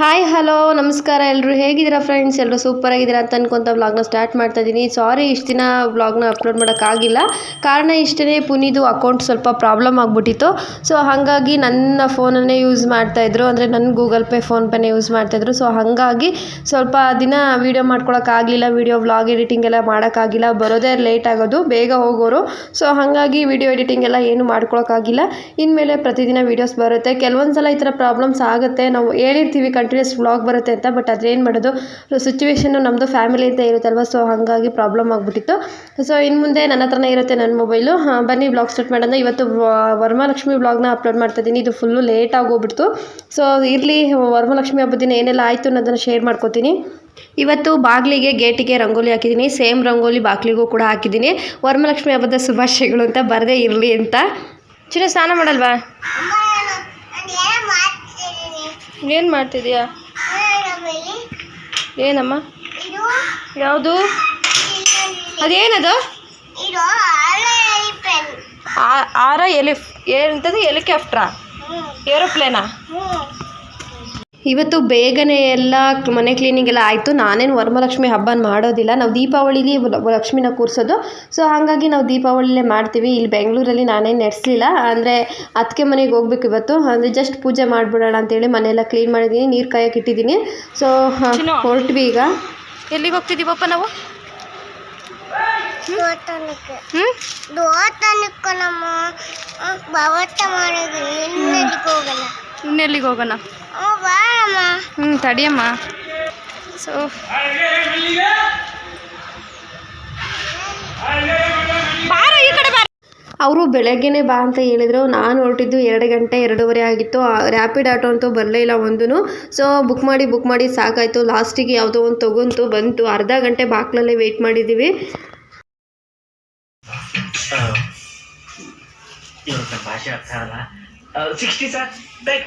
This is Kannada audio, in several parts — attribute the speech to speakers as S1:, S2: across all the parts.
S1: ಹಾಯ್ ಹಲೋ ನಮಸ್ಕಾರ ಎಲ್ಲರೂ ಹೇಗಿದ್ದೀರಾ ಫ್ರೆಂಡ್ಸ್ ಎಲ್ಲರೂ ಸೂಪರ್ ಆಗಿದ್ದೀರಾ ಅಂತ ಅನ್ಕೊಂತ ವ್ಲಾಗ್ನ ಸ್ಟಾರ್ಟ್ ಮಾಡ್ತಾ ಇದ್ದೀನಿ ಸಾರಿ ಇಷ್ಟು ದಿನ ವ್ಲಾಗ್ನ ಅಪ್ಲೋಡ್ ಮಾಡೋಕ್ಕಾಗಿಲ್ಲ ಕಾರಣ ಇಷ್ಟೇ ಪುನೀದು ಅಕೌಂಟ್ ಸ್ವಲ್ಪ ಪ್ರಾಬ್ಲಮ್ ಆಗಿಬಿಟ್ಟಿತ್ತು. ಸೊ ಹಾಗಾಗಿ ನನ್ನ ಫೋನನ್ನೇ ಯೂಸ್ ಮಾಡ್ತಾಯಿದ್ರು ಅಂದರೆ ನನ್ನ ಗೂಗಲ್ ಪೇ ಫೋನ್ಪೇನೇ ಯೂಸ್ ಮಾಡ್ತಾಯಿದ್ರು ಸೊ ಹಾಗಾಗಿ ಸ್ವಲ್ಪ ದಿನ ವೀಡಿಯೋ ಮಾಡ್ಕೊಳಕ್ಕಾಗಲಿಲ್ಲ ವೀಡಿಯೋ ವ್ಲಾಗ್ ಎಡಿಟಿಂಗ್ ಎಲ್ಲ ಮಾಡೋಕ್ಕಾಗಿಲ್ಲ ಬರೋದೇ ಲೇಟ್ ಆಗೋದು. ಬೇಗ ಹೋಗೋರು. ಸೊ ಹಾಗಾಗಿ ವೀಡಿಯೋ ಎಡಿಟಿಂಗ್ ಎಲ್ಲ ಏನು ಮಾಡ್ಕೊಳಕ್ಕಾಗಿಲ್ಲ ಇನ್ಮೇಲೆ ಪ್ರತಿದಿನ ವೀಡಿಯೋಸ್ ಬರುತ್ತೆ. ಕೆಲವೊಂದು ಸಲ ಈ ಥರ ಪ್ರಾಬ್ಲಮ್ಸ್ ಆಗುತ್ತೆ. ನಾವು ಹೇಳಿರ್ತೀವಿ ಕಂಟಿನ್ಯೂಸ್ ವ್ಲಾಗ್ ಬರುತ್ತೆ ಅಂತ ಬಟ್ ಅದೇನು ಮಾಡೋದು ಸಿಚುವೇಶನ್ನು ನಮ್ಮದು ಫ್ಯಾಮಿಲಿ ಅಂತ ಇರುತ್ತಲ್ವ ಸೊ ಹಾಗಾಗಿ ಪ್ರಾಬ್ಲಮ್ ಆಗಿಬಿಟ್ಟಿತ್ತು. ಸೊ ಇನ್ನು ಮುಂದೆ ನನ್ನ ಹತ್ರನೇ ಇರುತ್ತೆ ನನ್ನ ಮೊಬೈಲು ಬನ್ನಿ ವ್ಲಾಗ್ ಸ್ಟಾರ್ಟ್ ಮಾಡೋಣ. ಇವತ್ತು ವರಮಹಾಲಕ್ಷ್ಮಿ ವ್ಲಾಗ್ನ ಅಪ್ಲೋಡ್ ಮಾಡ್ತಾ ಇದ್ದೀನಿ ಇದು ಫುಲ್ಲು ಲೇಟ್ ಹೋಗ್ಬಿಡ್ತು ಸೊ ಇರಲಿ ವರಮಹಾಲಕ್ಷ್ಮಿ ಹಬ್ಬದ ದಿನ ಏನೆಲ್ಲ ಆಯಿತು ಅನ್ನೋದನ್ನು ಶೇರ್ ಮಾಡ್ಕೋತೀನಿ. ಇವತ್ತು ಬಾಗಿಲಿಗೆ ಗೇಟಿಗೆ ರಂಗೋಲಿ ಹಾಕಿದ್ದೀನಿ ಸೇಮ್ ರಂಗೋಲಿ ಬಾಗಿಲಿಗೂ ಕೂಡ ಹಾಕಿದ್ದೀನಿ ವರಮಹಾಲಕ್ಷ್ಮಿ ಹಬ್ಬದ ಶುಭಾಶಯಗಳು ಅಂತ ಬರದೇ ಇರಲಿ ಅಂತ. ಚಿನ್ನ, ಸ್ನಾನ ಮಾಡಲ್ವಾ? ಏನು ಮಾಡ್ತಿದ್ಯಾ? ಏನಮ್ಮ? ಯಾವುದು? ಅದೇನದು? ಆರ ಎಲಿಫ್ ಏನಂತದ್ದು? ಹೆಲಿಕಾಪ್ಟ್ರಾ ಏರೋಪ್ಲೇನಾ? ಇವತ್ತು ಬೇಗನೆ ಎಲ್ಲ ಮನೆ ಕ್ಲೀನಿಂಗ್ ಎಲ್ಲ ಆಯಿತು. ನಾನೇನು ವರಮಹಾಲಕ್ಷ್ಮಿ ಹಬ್ಬನ ಮಾಡೋದಿಲ್ಲ. ನಾವು ದೀಪಾವಳಿಲಿ ಲಕ್ಷ್ಮಿನ ಕೂರಿಸೋದು. ಸೊ ಹಾಗಾಗಿ ನಾವು ದೀಪಾವಳಿಲೇ ಮಾಡ್ತೀವಿ. ಇಲ್ಲಿ ಬೆಂಗಳೂರಲ್ಲಿ ನಾನೇನು ನಡೆಸಲಿಲ್ಲ. ಅಂದರೆ ಅದಕ್ಕೆ ಮನೆಗೆ ಹೋಗ್ಬೇಕು ಇವತ್ತು. ಅಂದರೆ ಜಸ್ಟ್ ಪೂಜೆ ಮಾಡಿಬಿಡೋಣ ಅಂತೇಳಿ ಮನೆಯೆಲ್ಲ ಕ್ಲೀನ್ ಮಾಡಿದ್ದೀನಿ ನೀರು ಕಾಯಕ್ಕೆ ಇಟ್ಟಿದ್ದೀನಿ ಸೊ ಹೊರಟ್ವಿ ಈಗ. ಎಲ್ಲಿಗೆ ಹೋಗ್ತಿದ್ದೀವಪ್ಪ ನಾವು?
S2: ಇನ್ನೆಲ್ಲಿಗೆ
S1: ಹೋಗೋಣ? ಹ್ಞೂ ತಡಿಯಮ್ಮ. ಸೊ ಬಾರ ಈ ಕಡೆ ಬಾರ. ಅವರು ಬೆಳಗ್ಗೆನೇ ಬಾ ಅಂತ ಹೇಳಿದರು. ನಾನು ಹೊರಟಿದ್ದು ಎರಡು ಗಂಟೆ ಎರಡೂವರೆ ಆಗಿತ್ತು. ರ್ಯಾಪಿಡ್ ಆಟೋ ಅಂತೂ ಬರಲೇ ಇಲ್ಲ ಒಂದೂ ಸೊ ಬುಕ್ ಮಾಡಿ ಬುಕ್ ಮಾಡಿ ಸಾಕಾಯಿತು. ಲಾಸ್ಟಿಗೆ ಯಾವುದೋ ಒಂದು ತಗೊಂತು ಬಂತು. ಅರ್ಧ ಗಂಟೆ ಬಾಕ್ಲಲ್ಲೇ ವೆಯ್ಟ್ ಮಾಡಿದ್ದೀವಿ.
S3: ಭಾಷೆ ಅರ್ಥ ಅಲ್ಲ. ಸಿಕ್ಸ್ಟಿ ಸರ್ ಬೇಕ್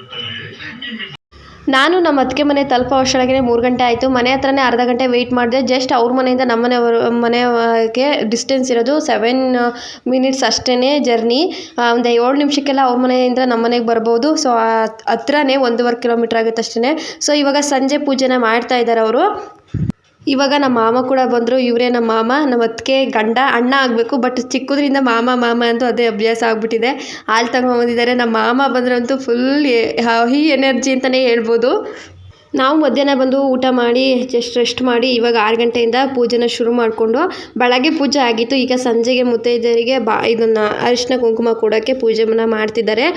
S1: ನಾನು ನಮ್ಮ ಅತ್ತಿಗೆ ಮನೆ ತಲುಪೋ ಅಷ್ಟರೊಳಗೆ ಮೂರು ಗಂಟೆ ಆಯಿತು. ಮನೆ ಹತ್ರನೇ ಅರ್ಧ ಗಂಟೆ ವೆಯ್ಟ್ ಮಾಡಿದೆ. ಜಸ್ಟ್ ಅವ್ರ ಮನೆಯಿಂದ ನಮ್ಮ ಮನೆಯವರು ಮನೆಗೆ ಡಿಸ್ಟೆನ್ಸ್ ಇರೋದು ಸೆವೆನ್ ಮಿನಿಟ್ಸ್ ಅಷ್ಟೇ ಜರ್ನಿ ಒಂದು ಏಳು ನಿಮಿಷಕ್ಕೆಲ್ಲ ಅವ್ರ ಮನೆಯಿಂದ ನಮ್ಮ ಮನೆಗೆ ಬರ್ಬೋದು. ಸೊ ಹತ್ರನೇ ಒಂದೂವರೆ ಕಿಲೋಮೀಟ್ರ್ ಆಗುತ್ತೆ ಅಷ್ಟೇ ಸೊ ಇವಾಗ ಸಂಜೆ ಪೂಜೆನ ಮಾಡ್ತಾ ಇದ್ದಾರೆ ಅವರು. ಇವಾಗ ನಮ್ಮ ಮಾಮ ಕೂಡ ಬಂದರು, ಇವರೇ ನಮ್ಮ ಮಾಮ, ನಮ್ಮ ಅತ್ತಿಗೆ ಗಂಡ, ಅಣ್ಣ ಆಗಬೇಕು ಬಟ್ ಚಿಕ್ಕದ್ರಿಂದ ಮಾಮ ಮಾಮ ಅಂತೂ ಅದೇ ಅಭ್ಯಾಸ ಆಗಿಬಿಟ್ಟಿದೆ. ಹಾಲು ತಗೊಂಬಂದಿದ್ದಾರೆ ನಮ್ಮ ಮಾಮ ಬಂದರಂತೂ ಫುಲ್ ಹೈ ಎನರ್ಜಿ ಅಂತಲೇ ಹೇಳ್ಬೋದು. ನಾವು ಮಧ್ಯಾಹ್ನ ಬಂದು ಊಟ ಮಾಡಿ ಜಸ್ಟ್ ರೆಸ್ಟ್ ಮಾಡಿ, ಇವಾಗ ಆರು ಗಂಟೆಯಿಂದ ಪೂಜೆನ ಶುರು ಮಾಡಿಕೊಂಡು, ಬೆಳಗ್ಗೆ ಪೂಜೆ ಆಗಿತ್ತು. ಈಗ ಸಂಜೆಗೆ ಮುತ್ತೈದೆಯರಿಗೆ ಬಾ, ಇದನ್ನು ಅರಿಶಿನ ಕುಂಕುಮ ಕೊಡೋಕ್ಕೆ ಪೂಜೆನ ಮಾಡ್ತಿದ್ದಾರೆ.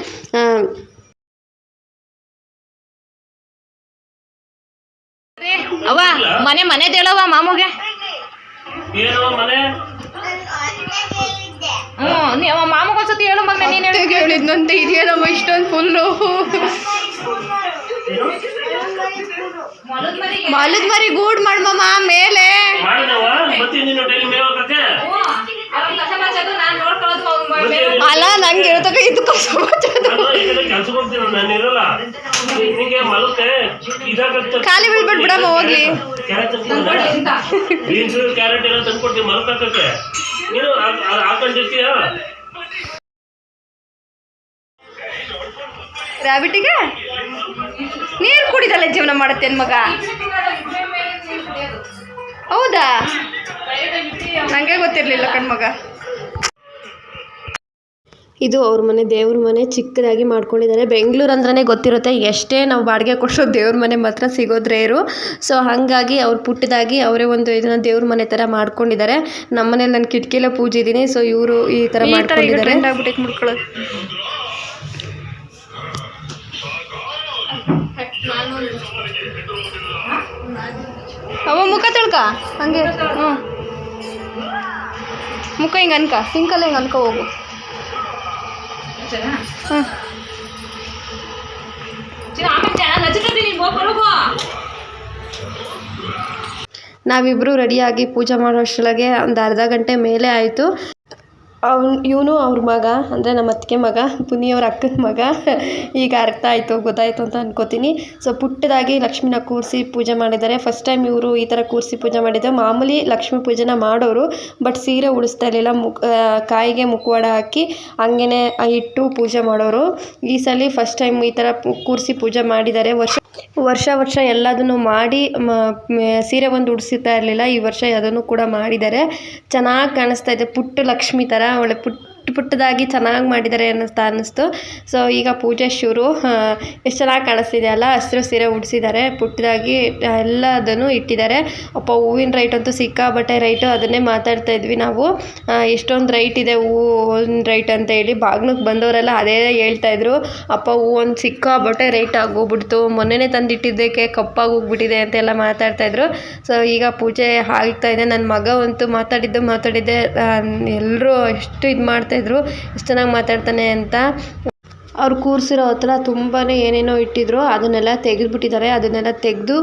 S4: ಮನೆ ಮನೆ ಹೇಳವ್ವ ಮಾಮೂಗೆ?
S3: ಏನೋ ಮನೆ?
S4: ಹ್ಞೂ ನೀ ಅವ ಮಾಮಗ್ ಒಂದ್ಸತಿ ಹೇಳು ಮಗನೇ ನೀನು ಹೇಳು.
S1: ಹೇಳಿದ್ನಂತೆ ಇದೆಯಲ್ಲಮ್ಮ ಇಷ್ಟೊಂದು ಫುಲ್ಲು ಮಲದ ಮರಿ ಗೂಡ್ ಮಾಡ್ಮಮ್ಮ ಮೇಲೆ
S3: ಮಾಡಿದವ ಬರ್ತೀನಿ ನೀನು ಡೈಲಿ ಮೇವ್ ಹಾಕಕ್ಕೆ
S4: ನಾನು ನೋಡ್ಕೊಳ್ಳೋದು
S1: ಅಲ್ಲ ನಂಗೆ ಇರತಕ್ಕ ಇದು ಕಸ
S3: ನಾನು ಈ ಕಡೆ ಕೆಲ್ಸಕ್ಕೆ ಹೋಗ್ತೀನಿ ನಾನು ನಿನಗೆ ಇದು ಕಸ
S1: ಖಾಲಿ ಬಿಡ್ಬಿಟ್ ಬಿಡಮ್ಮ ಹೋಗ್ಲಿ.
S3: ಕ್ಯಾರೆಟ್ ಎಲ್ಲ ತಂದ್ಕೊಡ್ತೀನಿ ನೀನು ಹಾಕೊಂಡಿರ್ತೀಯ?
S1: ರ್ಯಾಬಿಟಿಗೆ ನೀರು ಕುಡಿದಲ್ಲ ಜೀವನ ಮಾಡುತ್ತೆ ಮಗ ಹೌದಾ? ನನಗೆ ಗೊತ್ತಿರಲಿಲ್ಲ ಕಣ್ಮಗ. ಇದು ಅವ್ರ ಮನೆ ದೇವ್ರ ಮನೆ ಚಿಕ್ಕದಾಗಿ ಮಾಡ್ಕೊಂಡಿದ್ದಾರೆ. ಬೆಂಗಳೂರು ಅಂದ್ರೆ ಗೊತ್ತಿರುತ್ತೆ ಎಷ್ಟೇ ನಾವು ಬಾಡಿಗೆ ಕೊಡೋ ದೇವ್ರ ಮನೆ ಮಾತ್ರ ಸಿಗೋದು ರೇರು ಸೊ ಹಾಗಾಗಿ ಅವ್ರು ಪುಟ್ಟದಾಗಿ ಅವರೇ ಒಂದು ಇದನ್ನ ದೇವ್ರ ಮನೆ ಥರ ಮಾಡ್ಕೊಂಡಿದ್ದಾರೆ. ನಮ್ಮ ಮನೇಲಿ ನಾನು ಕಿಟಕಿಲೇ ಪೂಜೆ ಇದ್ದೀನಿ ಸೊ ಇವರು ಈ ತರ ಮಾಡ್ಕೊಂಡಿದ್ದಾರೆ. ಅವ ಮುಖ ತೊಳ್ಕ ಹಂಗೆ ಹ್ಞೂ ಮುಖ ಹಿಂಗೆ ಅನ್ಕ ಸಿಂಕಲ್ಲಿ ಹಿಂಗೆ ಅನ್ಕೋ ಹೋಗು.
S4: ಬರೋಗು
S1: ನಾವಿಬ್ಬರು ರೆಡಿಯಾಗಿ ಪೂಜೆ ಮಾಡೋ ಅಷ್ಟರೊಳಗೆ ಒಂದು ಅರ್ಧ ಗಂಟೆ ಮೇಲೆ ಆಯಿತು. ಅವ್ನು, ಇವನು ಅವ್ರ ಮಗ, ಅಂದರೆ ನಮ್ಮ ಅತ್ತಿಗೆ ಮಗ ಪುನಿಯವ್ರ ಅಕ್ಕನ ಮಗ. ಈಗ ಅರ್ಥ ಆಯಿತು, ಗೊತ್ತಾಯಿತು ಅಂತ ಅನ್ಕೋತೀನಿ. ಸೊ ಪುಟ್ಟದಾಗಿ ಲಕ್ಷ್ಮಿನ ಕೂರಿಸಿ ಪೂಜೆ ಮಾಡಿದ್ದಾರೆ. ಫಸ್ಟ್ ಟೈಮ್ ಇವರು ಈ ಥರ ಕೂರಿಸಿ ಪೂಜೆ ಮಾಡಿದ್ದು. ಮಾಮೂಲಿ ಲಕ್ಷ್ಮಿ ಪೂಜೆನ ಮಾಡೋರು ಬಟ್ ಸೀರೆ ಉಡಿಸ್ತಾ ಇರಲಿಲ್ಲ. ಮುಖ ಕಾಯಿಗೆ ಮುಖವಾಡ ಹಾಕಿ ಹಂಗೇ ಇಟ್ಟು ಪೂಜೆ ಮಾಡೋರು. ಈ ಸಲ ಫಸ್ಟ್ ಟೈಮ್ ಈ ಥರ ಕೂರಿಸಿ ಪೂಜೆ ಮಾಡಿದ್ದಾರೆ. ವರ್ಷ ವರ್ಷ ವರ್ಷ ಎಲ್ಲದನ್ನು ಮಾಡಿ ಸೀರೆ ಒಂದು ಉಡಿಸ್ತಾ ಇರಲಿಲ್ಲ. ಈ ವರ್ಷ ಅದನ್ನು ಕೂಡ ಮಾಡಿದ್ದಾರೆ. ಚೆನ್ನಾಗಿ ಕಾಣಿಸ್ತಾ ಇದೆ. ಪುಟ್ಟ ಲಕ್ಷ್ಮಿ ಥರ ಒಳ್ಳೆ ಪುಟ್ಟ ಪುಟ್ಟದಾಗಿ ಚೆನ್ನಾಗಿ ಮಾಡಿದ್ದಾರೆ ಅನ್ನಿಸ್ತಾ ಅನ್ನಿಸ್ತು. ಸೊ ಈಗ ಪೂಜೆ ಶುರು ಎಷ್ಟು ಚೆನ್ನಾಗಿ ಕಾಣಿಸ್ತಿದೆ ಅಲ್ಲ? ಹಸಿರು ಸೀರೆ ಉಡಿಸಿದ್ದಾರೆ ಪುಟ್ಟದಾಗಿ ಎಲ್ಲದನ್ನು ಇಟ್ಟಿದ್ದಾರೆ ಅಪ್ಪ, ಹೂವಿನ ರೈಟ್ ಅಂತೂ ಸಿಕ್ಕಾಬಟ್ಟೆ ರೈಟು ಅದನ್ನೇ ಮಾತಾಡ್ತಾ ಇದ್ವಿ ನಾವು. ಎಷ್ಟೊಂದು ರೈಟ್ ಇದೆ ಹೂವಿನ ರೈಟ್ ಅಂತ ಹೇಳಿ. ಬಾಗ್ನಕ್ಕೆ ಬಂದವರೆಲ್ಲ ಅದೇ ಹೇಳ್ತಾ ಇದ್ರು. ಅಪ್ಪ, ಹೂ ಒಂದು ಸಿಕ್ಕಾಬಟ್ಟೆ ರೈಟ್ ಆಗೋಗ್ಬಿಡ್ತು. ಮೊನ್ನೆನೇ ತಂದಿಟ್ಟಿದ್ದಕ್ಕೆ ಕಪ್ಪಾಗಿ ಹೋಗ್ಬಿಟ್ಟಿದೆ ಅಂತೆಲ್ಲ ಮಾತಾಡ್ತಾ ಇದ್ರು. ಸೊ ಈಗ ಪೂಜೆ ಆಗ್ತಾ ಇದೆ. ನನ್ನ ಮಗ ಅಂತೂ ಮಾತಾಡಿದ್ದು ಮಾತಾಡಿದ್ದೆ. ಎಲ್ಲರೂ ಎಷ್ಟು ಇದು ಮಾಡ್ತಾಯಿದ್ರು ಇಷ್ಟು ಚೆನ್ನಾಗಿ ಮಾತಾಡ್ತಾನೆ ಅಂತ. ಅವ್ರು ಕೂರಿಸಿರೋ ಹತ್ರ ತುಂಬಾ ಏನೇನೋ ಇಟ್ಟಿದ್ರು, ಅದನ್ನೆಲ್ಲ ತೆಗೆದುಬಿಟ್ಟಿದ್ದಾರೆ. ಅದನ್ನೆಲ್ಲ ತೆಗೆದು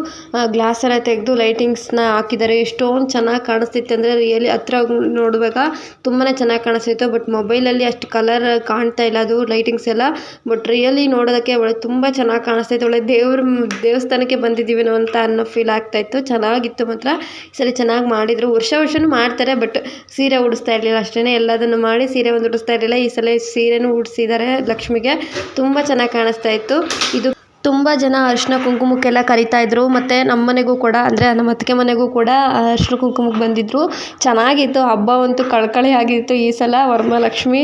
S1: ಗ್ಲಾಸ್ ಎಲ್ಲ ತೆಗೆದು ಲೈಟಿಂಗ್ಸ್ನ ಹಾಕಿದ್ದಾರೆ. ಎಷ್ಟೊಂದು ಚೆನ್ನಾಗಿ ಕಾಣಿಸ್ತಿತ್ತು ಅಂದರೆ ರಿಯಲಿ ಹತ್ರ ನೋಡುವಾಗ ತುಂಬಾ ಚೆನ್ನಾಗಿ ಕಾಣಿಸ್ತಿತ್ತು. ಬಟ್ ಮೊಬೈಲಲ್ಲಿ ಅಷ್ಟು ಕಲರ್ ಕಾಣ್ತಾ ಇಲ್ಲ ಅದು, ಲೈಟಿಂಗ್ಸ್ ಎಲ್ಲ. ಬಟ್ ರಿಯಲಿ ನೋಡೋದಕ್ಕೆ ಒಳ್ಳೆ, ತುಂಬ ಚೆನ್ನಾಗಿ ಕಾಣಿಸ್ತಾಯಿತ್ತು ಒಳ್ಳೆ ದೇವ್ರ, ದೇವಸ್ಥಾನಕ್ಕೆ ಬಂದಿದ್ದೀವೇನೋ ಅಂತ ಅನ್ನೋ ಫೀಲ್ ಆಗ್ತಾಯಿತ್ತು ಚೆನ್ನಾಗಿತ್ತು ಮಾತ್ರ. ಈ ಸಲ ಚೆನ್ನಾಗಿ ಮಾಡಿದರು. ವರ್ಷ ವರ್ಷವೂ ಮಾಡ್ತಾರೆ, ಬಟ್ ಸೀರೆ ಉಡಿಸ್ತಾ ಇರಲಿಲ್ಲ ಅಷ್ಟೇ ಎಲ್ಲದನ್ನು ಮಾಡಿ ಸೀರೆ ಒಂದು ಉಡಿಸ್ತಾ ಇರಲಿಲ್ಲ. ಈ ಸಲ ಸೀರೆನೂ ಉಡಿಸಿದ್ದಾರೆ ಲಕ್ಷ್ಮಿಗೆ. ತುಂಬ ಚೆನ್ನಾಗಿ ಕಾಣಿಸ್ತಾ ಇತ್ತು. ಇದು ತುಂಬ ಜನ ಅರಿಶಿನ ಕುಂಕುಮಕ್ಕೆಲ್ಲ ಕರಿತಾ ಇದ್ರು. ಮತ್ತು ನಮ್ಮ ಮನೆಗೂ ಕೂಡ, ಅಂದರೆ ನಮ್ಮ ಅತ್ತಿಗೆ ಮನೆಗೂ ಕೂಡ ಅರಿಶಿನ ಕುಂಕುಮಕ್ಕೆ ಬಂದಿದ್ದರು ಚೆನ್ನಾಗಿತ್ತು. ಹಬ್ಬವಂತೂ ಕಳ್ಕಳಿ ಆಗಿತ್ತು ಈ ಸಲ. ವರಮಹಾಲಕ್ಷ್ಮಿ.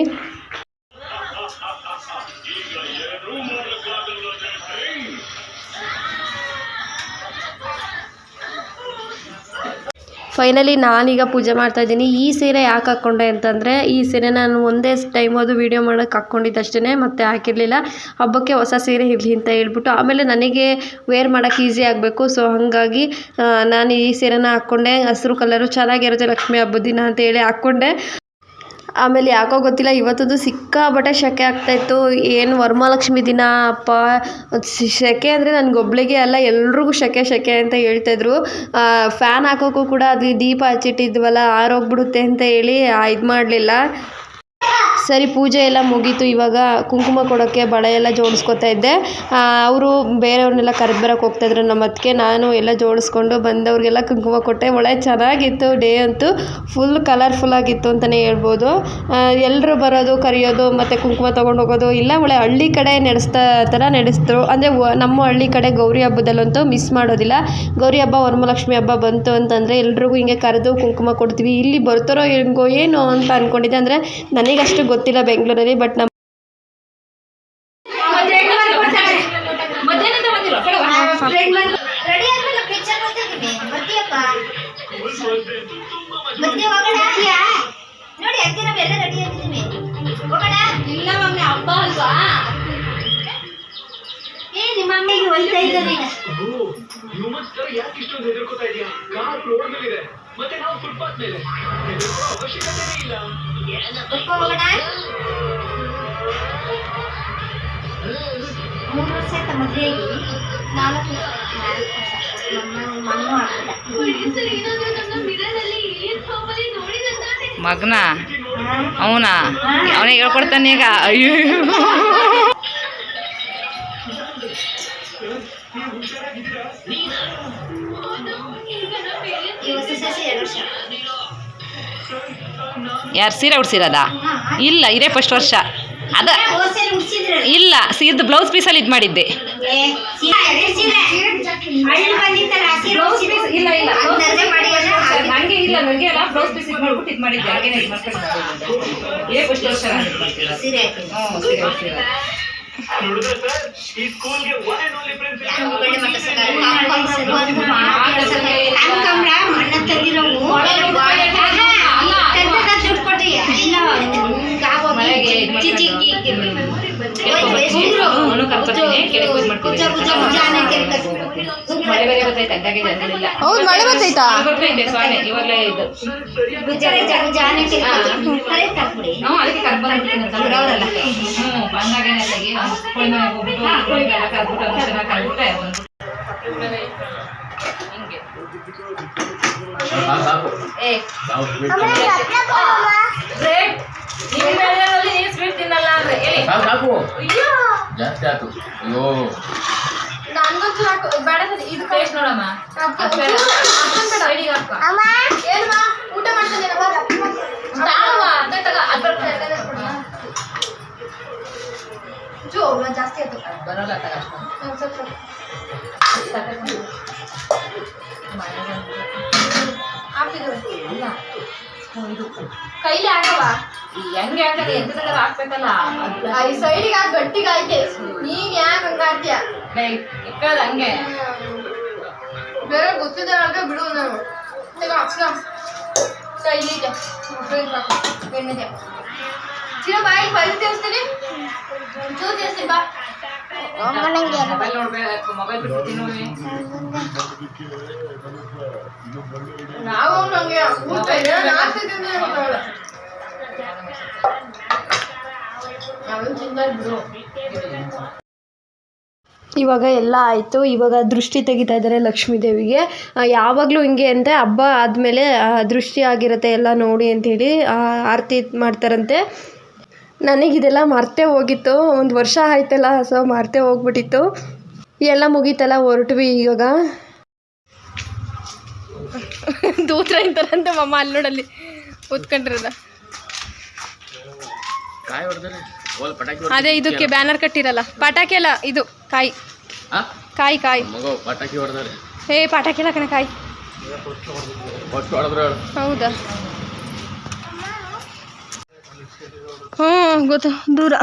S1: ಫೈನಲಿ ನಾನೀಗ ಪೂಜೆ ಮಾಡ್ತಾ ಇದ್ದೀನಿ. ಈ ಸೀರೆ ಯಾಕೆ ಹಾಕ್ಕೊಂಡೆ ಅಂತಂದರೆ, ಈ ಸೀರೆ ನಾನು ಒಂದೇ ಟೈಮ್ ಅದು ವೀಡಿಯೋ ಮಾಡೋಕ್ಕೆ ಹಾಕ್ಕೊಂಡಿದ್ದು ಮತ್ತೆ ಹಾಕಿರಲಿಲ್ಲ. ಹಬ್ಬಕ್ಕೆ ಹೊಸ ಸೀರೆ ಇರಲಿ ಅಂತ ಹೇಳ್ಬಿಟ್ಟು, ಆಮೇಲೆ ನನಗೆ ವೇರ್ ಮಾಡೋಕ್ಕೆ ಈಸಿ ಆಗಬೇಕು. ಸೊ ಹಾಗಾಗಿ ನಾನು ಈ ಸೀರೆನ ಹಾಕ್ಕೊಂಡೆ ಹಸಿರು ಕಲರು ಚೆನ್ನಾಗಿರುತ್ತೆ ಲಕ್ಷ್ಮೀ ಹಬ್ಬದ ದಿನ ಅಂತ ಹೇಳಿ ಹಾಕ್ಕೊಂಡೆ ಆಮೇಲೆ ಯಾಕೋ ಗೊತ್ತಿಲ್ಲ, ಇವತ್ತದು ಸಿಕ್ಕಾಪಟ್ಟೆ ಸೆಕೆ ಆಗ್ತಾಯಿತ್ತು ಏನು ವರಮಹಾಲಕ್ಷ್ಮಿ ದಿನ ಅಪ್ಪ. ಸೆಕೆ ಅಂದರೆ ನನಗೊಬ್ಳಿಗೆ ಅಲ್ಲ, ಎಲ್ರಿಗೂ ಸೆಕೆ ಸೆಕೆ ಅಂತ ಹೇಳ್ತಾಯಿದ್ರು ಫ್ಯಾನ್ ಹಾಕೋಕ್ಕೂ ಕೂಡ ಅದು ದೀಪ ಹಚ್ಚಿಟ್ಟಿದ್ವಲ್ಲ, ಆರೋಗ್ಬಿಡುತ್ತೆ ಅಂತ ಹೇಳಿ ಇದು ಮಾಡಲಿಲ್ಲ ಸರಿ, ಪೂಜೆ ಎಲ್ಲ ಮುಗೀತು. ಇವಾಗ ಕುಂಕುಮ ಕೊಡೋಕ್ಕೆ ಬಳೆ ಎಲ್ಲ ಜೋಡಿಸ್ಕೊತಾ ಇದ್ದೆ. ಅವರು ಬೇರೆಯವ್ರನ್ನೆಲ್ಲ ಕರೆದು ಬರೋಕ್ಕೆ ಹೋಗ್ತಾಯಿದ್ರು ನಮ್ಮ ಅತ್ತಿಗೆ ನಾನು ಎಲ್ಲ ಜೋಡಿಸ್ಕೊಂಡು ಬಂದವ್ರಿಗೆಲ್ಲ ಕುಂಕುಮ ಕೊಟ್ಟೆ. ಒಳ್ಳೆ ಚೆನ್ನಾಗಿತ್ತು ಡೇ ಅಂತೂ. ಫುಲ್ ಕಲರ್ಫುಲ್ ಆಗಿತ್ತು ಅಂತಲೇ ಹೇಳ್ಬೋದು. ಎಲ್ಲರೂ ಬರೋದು, ಕರೆಯೋದು, ಮತ್ತು ಕುಂಕುಮ ತೊಗೊಂಡು ಹೋಗೋದು, ಇಲ್ಲ, ಒಳ್ಳೆ ಹಳ್ಳಿ ಕಡೆ ನಡೆಸ್ತಾ ಥರ ನಡೆಸಿದ್ರು. ಅಂದರೆ ನಮ್ಮ ಹಳ್ಳಿ ಕಡೆ ಗೌರಿ ಹಬ್ಬದಲ್ಲಂತೂ ಮಿಸ್ ಮಾಡೋದಿಲ್ಲ. ಗೌರಿ ಹಬ್ಬ, ವರಮಹಾಲಕ್ಷ್ಮಿ ಹಬ್ಬ ಬಂತು ಅಂತಂದರೆ ಎಲ್ರಿಗೂ ಹಿಂಗೆ ಕರೆದು ಕುಂಕುಮ ಕೊಡ್ತೀವಿ. ಇಲ್ಲಿ ಬರ್ತಾರೋ ಹೆಂಗೋ ಏನೋ ಅಂತ ಅಂದ್ಕೊಂಡಿದ್ದೆ ಅಂದರೆ ನನಗಷ್ಟು ಗೊತ್ತಿಲ್ಲ ಬೆಂಗಳೂರಲ್ಲಿ ಬಟ್ ನಮ್ಮ
S5: ಯಾಕೆ ಇಷ್ಟೊಂದು ಹೆದರ್ಕೋತಾ ಇದೆಯಾ ಕಾರ್ ರೋಡ್ ಮೇಲಿದೆ ಮತ್ತೆ ನಾವು ಫುಟ್ಪಾತ್ ಮೇಲೆ ಅವಶ್ಯಕತೆನೇ ಇಲ್ಲ
S2: ಒಪ್ಪ ಹೋಗೋಣ ಮೂರು ವರ್ಷ ಆಯ್ತಾ ಮದುವೆಯಾಗಿ ನಾಲ್ಕು ವರ್ಷ ನಾಲ್ಕು ವರ್ಷ ನಮ್ಮ ಮಣ್ಣು ಆಗ್ಬಿಟ್ಟ
S4: ಮಗನ ಅವನಾ ಅವನಿಗೆ ಹೇಳ್ಕೊಡ್ತಾನೆ ಈಗ. ಅಯ್ಯೋ.
S2: ಈ ಹೊಸ ಸಸಿ ಎರಡು ವರ್ಷ.
S4: ಯಾರು ಸೀರೆ ಉಡ್ಸಿರೋದಾ ಇಲ್ಲ ಇದೇ ಫಸ್ಟ್ ವರ್ಷ ಅದ ಇಲ್ಲ ಸೀರೆದು ಬ್ಲೌಸ್ ಪೀಸಲ್ಲಿ ಇದು ಮಾಡಿದ್ದೆ.
S2: ಕನಕಾಂಬ್ರ, ಮಣ್ಣ ತಂದಿರೋವು.
S1: ಹೌದು, ಮಳೆ ಬರ್ತೈತಾ?
S4: ಹಿಂಗೆ. ಬ್ರೆಡ್. ನಿಮ್ಮ ಮೇಲೆನಲ್ಲಿ ನೀನು ಸ್ವೀಟ್ ತಿನ್ನಲ್ಲ ಅಂದ್ರೆ ಹೇಳಿ
S6: ಸಾಕು
S4: ಅಯ್ಯೋ.
S6: ಜಾಸ್ತಿ ಆಯ್ತು. ಅಯ್ಯೋ.
S2: ಬೇಡ ಸರಿ ಇದು
S4: ಟೇಸ್ಟ್ ನೋಡಮ್ಮ. ಅದ್ ಬೇಡ. ಹಾಕು.
S2: ಏನಮ್ಮ? ಊಟ
S4: ಅದೇ ತಗೋ, ಅದ್ ಬರ್ತಾ-
S2: ಜೋ ಜಾಸ್ತಿ ಆಯ್ತು.
S4: ಬರಲ್ಲ ತಗೋ ಅಷ್ಟೊಂದು.
S2: ಸ್ವಲ್ಪ. ಹಾಕಿದ್ರು
S4: ಇಲ್ಲ.
S2: ಕೈಲಿ ಹಾಕವಾ
S4: ಹೆಂಗೆ ಹಾಕಲ್ಲ ಎಂತದಾಗ ಹಾಕ್ಬೇಕಲ್ಲ?
S2: ಈ ಸೈಡಿಗೆ ಹಾಕಿ ಗಟ್ಟಿಗೆ ಆಯ್ತೆ ನೀನ್ ಯಾಕೆ ಹಂಗ ಹಾಕ್ತೀಯ?
S4: ಲೇ, ಹಂಗೆ.
S2: ಬೇರೆ ಗೊತ್ತಿದೆ ಹಾಗೆ ಬಿಡು ನಾನು ಹಾಕ್ಸ್ಲ ಕೈಲಿ ಇದೆ. ಎಣ್ಣೆದೆ ಚಿನ್ನ ಬಾಯಲ್ಲಿ ಪರಿ ತೋರಿಸ್ತೀನಿ ಚೂರು ಬಾ.
S4: ಮೊಬೈಲ್ ನೋಡ್ಬೇಕು ಮೊಬೈಲ್ ಬಿಟ್ಟು ತಿನ್ನುವೆ
S2: ನಾವು ಹಂಗೆ ಊಟ
S1: ಇವಾಗ ಎಲ್ಲ ಆಯಿತು. ಇವಾಗ ದೃಷ್ಟಿ ತೆಗಿತಾ ಇದ್ದಾರೆ ಲಕ್ಷ್ಮೀ ದೇವಿಗೆ. ಯಾವಾಗಲೂ ಹಿಂಗೆ ಅಂತೆ ಹಬ್ಬ ಆದಮೇಲೆ ದೃಷ್ಟಿ ಆಗಿರುತ್ತೆ ಎಲ್ಲ ನೋಡಿ ಅಂಥೇಳಿ ಆರತಿ ಮಾಡ್ತಾರಂತೆ. ನನಗಿದೆಲ್ಲ ಮರ್ತೇ ಹೋಗಿತ್ತು. ಒಂದು ವರ್ಷ ಆಯ್ತಲ್ಲ ಸೊ ಮರ್ತೇ ಹೋಗ್ಬಿಟ್ಟಿತ್ತು. ಎಲ್ಲ ಮುಗೀತಲ್ಲ ಹೊರಟ್ವಿ ಇವಾಗ. ದೂತ್ರ ಇಂತಾರಂತೆ ಮಮ್ಮ ಅಲ್ಲಿ ನೋಡಲ್ಲಿ ಓದ್ಕೊಂಡಿರೋದ ಅದೇ ಇದಕ್ಕೆ ಬ್ಯಾನರ್ ಕಟ್ಟಿರಲ್ಲ. ಪಟಾಕಿ ಅಲ್ಲ ಇದು ಕಾಯಿ. ಕಾಯಿ ಕಾಯಿ.
S6: ಹೇ ಪಟಾಕಿ
S1: ಇಲ್ಲ ಕಣೆ ಕಾಯಿ. ಹೌದಾ? ಹ್ಞೂ ಗೊತ್ತು. ದೂರ.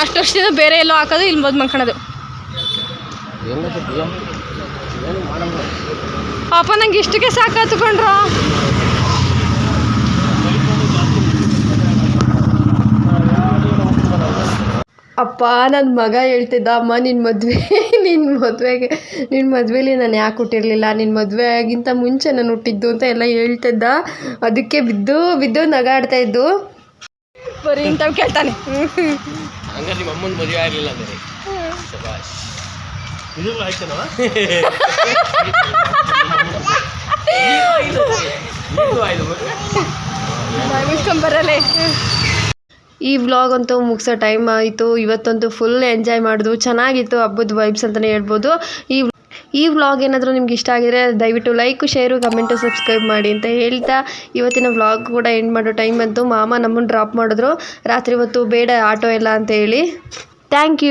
S1: ಅಷ್ಟು ವರ್ಷದಿಂದ ಬೇರೆ ಎಲ್ಲೋ ಹಾಕೋದು ಇಲ್ಲಿ ಬಂದು ಮಲ್ಕೊಳೋದು ಅಪ್ಪ ನಂಗೆ ಇಷ್ಟಕ್ಕೆ ಸಾಕು ಹತ್ಕೊಂಡ್ರು ಅಪ್ಪ ನನ್ನ ಮಗ ಹೇಳ್ತಿದ್ದ ಅಮ್ಮ ನಿನ್ನ ಮದುವೆ ನಿನ್ನ ಮದುವೆಗೆ ನಿನ್ನ ಮದುವೆಲಿ ನಾನು ಯಾಕೆ ಹುಟ್ಟಿರಲಿಲ್ಲ? ನಿನ್ನ ಮದುವೆಗಿಂತ ಮುಂಚೆ ನಾನು ಹುಟ್ಟಿದ್ದು ಅಂತ ಎಲ್ಲ ಹೇಳ್ತಿದ್ದ. ಅದಕ್ಕೆ ಬಿದ್ದು ಬಿದ್ದು ನಗಾಡ್ತಾ ಇದ್ದು. ಬರೀ ಇಂಥವು ಕೇಳ್ತಾನೆ.
S6: ಮದುವೆ ಆಯ್ತು
S1: ಈ ವ್ಲಾಗ್ ಅಂತೂ ಮುಗಿಸೋ ಟೈಮ್ ಆಯಿತು. ಇವತ್ತಂತೂ ಫುಲ್ ಎಂಜಾಯ್ ಮಾಡಿದ್ವು. ಚೆನ್ನಾಗಿತ್ತು ಹಬ್ಬದ ವೈಬ್ಸ್ ಅಂತಲೇ ಹೇಳ್ಬೋದು. ಈ ಈ ವ್ಲಾಗ್ ಏನಾದರೂ ನಿಮ್ಗೆ ಇಷ್ಟ ಆಗಿದ್ರೆ ದಯವಿಟ್ಟು ಲೈಕು ಶೇರು ಕಮೆಂಟು ಸಬ್ಸ್ಕ್ರೈಬ್ ಮಾಡಿ ಅಂತ ಹೇಳ್ತಾ. ಇವತ್ತಿನ ವ್ಲಾಗ್ ಕೂಡ ಎಂಡ್ ಮಾಡೋ ಟೈಮ್ ಅಂತೂ ಮಾಮ ನಮ್ಮನ್ನು ಡ್ರಾಪ್ ಮಾಡಿದ್ರು. ರಾತ್ರಿ ಹೊತ್ತು ಬೇಡ ಆಟೋ ಎಲ್ಲ ಅಂತ ಹೇಳಿ. Thank you